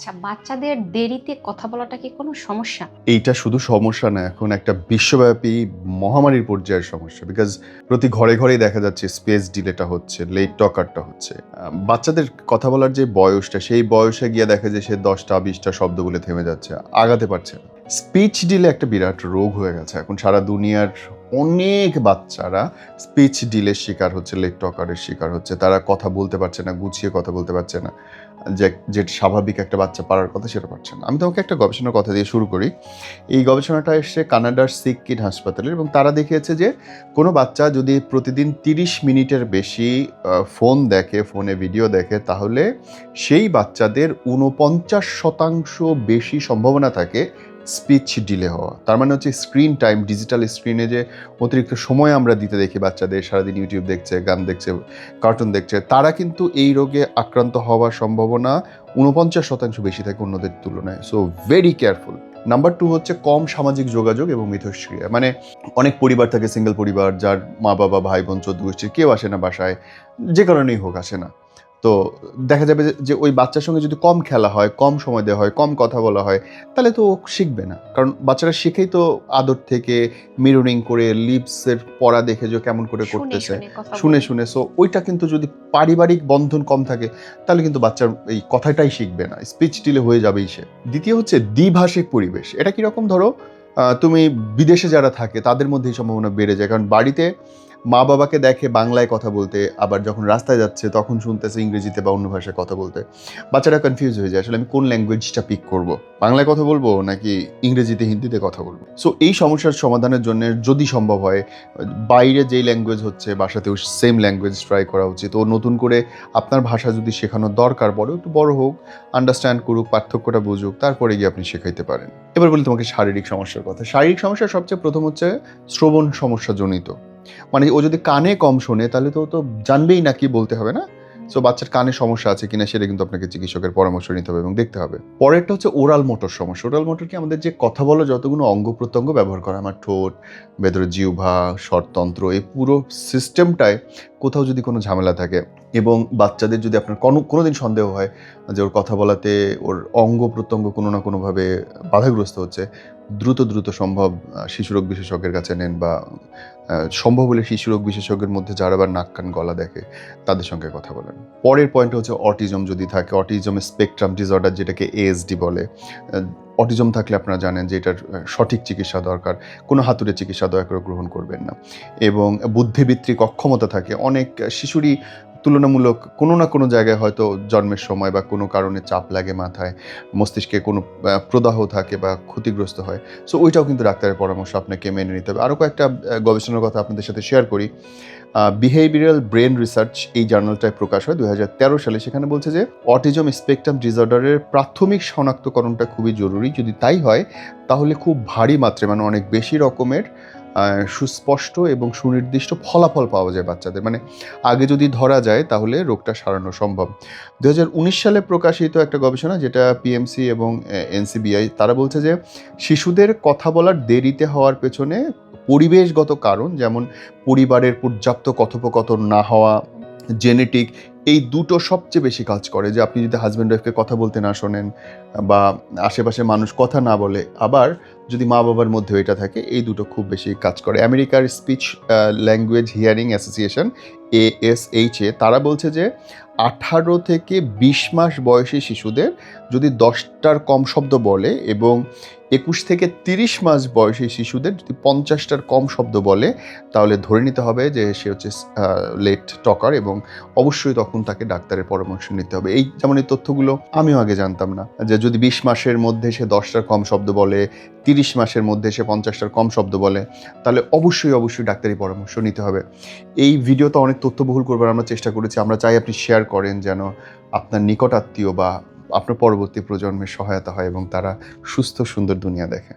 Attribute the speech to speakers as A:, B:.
A: আচ্ছা বাচ্চাদের দেরিতে কথা বলাটা কি কোনো সমস্যা?
B: এইটা শুধু সমস্যা না, এখন একটা বিশ্বব্যাপী মহামারীর পর্যায়ের সমস্যা। বিকজ প্রতি ঘরে ঘরেই দেখা যাচ্ছে স্পেস ডিলেটা হচ্ছে লেট টকারটা হচ্ছে। বাচ্চাদের কথা বলার যে বয়সটা, সেই বয়সে গিয়ে দেখা যায় সে দশটা, বিশটা শব্দ বলে থেমে যাচ্ছে, আগাতে পারছে না। স্পিচ ডিলে একটা বিরাট রোগ হয়ে গেছে। এখন সারা দুনিয়ার অনেক বাচ্চারা স্পিচ ডিলের শিকার হচ্ছে লেট টকারের শিকার হচ্ছে। তারা কথা বলতে পারছে না, গুছিয়ে কথা বলতে পারছে না। যে যে স্বাভাবিক একটা বাচ্চা পারার কথা সেটা পারছে না। আমি তোমাকে একটা গবেষণার কথা দিয়ে শুরু করি। এই গবেষণাটা এসছে কানাডার সিক হাসপাতালের এবং তারা দেখিয়েছে যে কোনো বাচ্চা যদি প্রতিদিন তিরিশ মিনিটের বেশি ফোন দেখে, ফোনে ভিডিও দেখে, তাহলে সেই বাচ্চাদের উনপঞ্চাশ শতাংশ বেশি সম্ভাবনা থাকে স্পিচ ডিলে হওয়া। তার মানে হচ্ছে স্ক্রিন টাইম ডিজিটাল স্ক্রিনে যে অতিরিক্ত সময় আমরা দিতে দেখি বাচ্চাদের, সারাদিন ইউটিউব দেখছে, গান দেখছে কার্টুন দেখছে, তারা কিন্তু এই রোগে আক্রান্ত হওয়ার সম্ভাবনা উনপঞ্চাশ শতাংশ বেশি থাকে অন্যদের তুলনায়। So very careful number two হচ্ছে কম সামাজিক যোগাযোগ এবং মিথস্ক্রিয়া। মানে অনেক পরিবার থাকে সিঙ্গেল পরিবার, যার মা বাবা ভাই বোন চোদ্দ গোষ্ঠীর, কেউ আসে না বাসায়, যে কারণেই হোক, আসে না। তো দেখা যাবে যে- ওই বাচ্চার সঙ্গে যদি কম খেলা হয় কম সময় দেওয়া হয় কম কথা বলা হয় তাহলে তো ও শিখবে না। কারণ বাচ্চারা শিখেই তো আদর থেকে মিররিং করে লিপসের পড়া দেখে যে কেমন করে করতেছে।
A: শুনে
B: শুনে সো ওইটা কিন্তু যদি পারিবারিক বন্ধন কম থাকে তাহলে কিন্তু বাচ্চার এই কথাটাই শিখবে না। স্পিচ ডিলে হয়ে যাবেই সে। দ্বিতীয় হচ্ছে দ্বিভাষিক পরিবেশ। এটা কীরকম ধরো? তুমি বিদেশে যারা থাকে তাদের মধ্যে এই সম্ভাবনা বেড়ে যায়। কারণ বাড়িতে মা বাবাকে দেখে বাংলায় কথা বলতে, আবার যখন রাস্তায় যাচ্ছে তখন শুনতেছে ইংরেজিতে বা অন্য ভাষায় কথা বলতে। বাচ্চারা কনফিউজ হয়ে যায়, আসলে আমি কোন ল্যাঙ্গুয়েজটা পিক করব? বাংলায় কথা বলব নাকি ইংরেজিতে, হিন্দিতে কথা বলব? সো এই সমস্যার সমাধানের জন্য যদি সম্ভব হয়, বাইরে যেই ল্যাঙ্গুয়েজ হচ্ছে বাসাতেও সেম ল্যাঙ্গুয়েজ ট্রাই করা উচিত। ও নতুন করে আপনার ভাষা যদি শেখানোর দরকার পড়ে, একটু বড় হোক আন্ডারস্ট্যান্ড করুক, পার্থক্যটা বুঝুক, তারপরে গিয়ে আপনি শেখাইতে পারেন। এবার বলি তোমাকে শারীরিক সমস্যার কথা। শারীরিক সমস্যা সবচেয়ে প্রথম হচ্ছে শ্রবণ সমস্যা জনিত মানে ও যদি কানে কম শোনে, তাহলে তো তো জানবেই না কি বলতে হবে, না? সো বাচ্চার কানে সমস্যা আছে কিনা সেটা কিন্তু আপনাকে চিকিৎসকের পরামর্শ নিতে হবে এবং দেখতে হবে। পরেরটা হচ্ছে ওরাল মোটর সমস্যা। ওরাল মোটর কি আমাদের যে কথা বলো যতগুলো অঙ্গ প্রত্যঙ্গ ব্যবহার করা, আমার ঠোঁট, ভেতরে জিহ্বা, স্বরতন্ত্র, এই পুরো সিস্টেমটায় কোথাও যদি কোনো ঝামেলা থাকে এবং বাচ্চাদের যদি আপনার কোনো কোনো দিন সন্দেহ হয় যে ওর কথা বলাতে ওর অঙ্গ প্রত্যঙ্গ কোনো না কোনোভাবে বাধাগ্রস্ত হচ্ছে, দ্রুত দ্রুত সম্ভব শিশুরোগ বিশেষজ্ঞের কাছে নেন বা সম্ভব হলে শিশু রোগ বিশেষজ্ঞের মধ্যে যারা আবার নাক, কান, গলা দেখে, তাদের সঙ্গে কথা বলেন। পরের পয়েন্ট হচ্ছে অটিজম যদি থাকে অটিজম স্পেকট্রাম ডিসঅর্ডার যেটাকে এএসডি বলে অটিজম থাকলে আপনারা জানেন যে এটার সঠিক চিকিৎসা দরকার, কোনো হাতুড়ে চিকিৎসা দয়া করে গ্রহণ করবেন না। এবং বুদ্ধিবৃত্তিক অক্ষমতা থাকে, অনেক শিশুরই তুলনামূলক কোনো না কোনো জায়গায় হয়তো জন্মের সময় বা কোনো কারণে চাপ লাগে মাথায়, মস্তিষ্কে কোনো প্রদাহ থাকে বা ক্ষতিগ্রস্ত হয়। সো ওইটাও কিন্তু ডাক্তারের পরামর্শ আপনাকে মেনে নিতে হবে। আরও কয়েকটা গবেষণার কথা আপনাদের সাথে শেয়ার করি। বিহেভিয়ারাল ব্রেন রিসার্চ এই জার্নালটায় প্রকাশ হয় দু হাজার তেরো সালে। সেখানে বলছে যে অটিজম স্পেকট্রাম ডিসঅর্ডারের প্রাথমিক শনাক্তকরণটা খুবই জরুরি। যদি তাই হয়, তাহলে খুব ভারী মাত্রায় মানে অনেক বেশি রকমের সুস্পষ্ট এবং সুনির্দিষ্ট ফলাফল পাওয়া যায় বাচ্চাদের। মানে আগে যদি ধরা যায় তাহলে রোগটা সারানো সম্ভব। দু হাজার উনিশ সালে প্রকাশিত একটা গবেষণা যেটা পিএমসি এবং এনসিবিআই তারা বলছে যে শিশুদের কথা বলার দেরিতে হওয়ার পেছনে পরিবেশগত কারণ যেমন পরিবারের পর্যাপ্ত কথোপকথন না হওয়া জেনেটিক এই দুটো সবচেয়ে বেশি কাজ করে যে আপনি যদি হাজব্যান্ড ওয়াইফকে কথা বলতে না শোনেন বা আশেপাশে মানুষ কথা না বলে, আবার যদি মা বাবার মধ্যেও এটা থাকে, এই দুটো খুব বেশি কাজ করে। আমেরিকার speech language hearing association A S H A তারা বলছে যে আঠারো থেকে বিশ মাস বয়সী শিশুদের যদি দশটার কম শব্দ বলে এবং একুশ থেকে তিরিশ মাস বয়সী শিশুদের যদি পঞ্চাশটার কম শব্দ বলে, তাহলে ধরে নিতে হবে যে সে হচ্ছে লেট টকার এবং অবশ্যই তখন তাকে ডাক্তারের পরামর্শ নিতে হবে। এই যেমন এই তথ্যগুলো আমিও আগে জানতাম না, যে যদি বিশ মাসের মধ্যে সে দশটার কম শব্দ বলে, তিরিশ মাসের মধ্যে সে পঞ্চাশটার কম শব্দ বলে, তাহলে অবশ্যই অবশ্যই ডাক্তারি পরামর্শ নিতে হবে। এই ভিডিওতে অনেক তথ্যবহুল করবার আমরা চেষ্টা করেছি, আমরা চাই আপনি শেয়ার করেন যেন আপনার নিকটাত্মীয় বা আপনার পরবর্তী প্রজন্মের সহায়তা হয় এবং তারা সুস্থ সুন্দর দুনিয়া দেখে।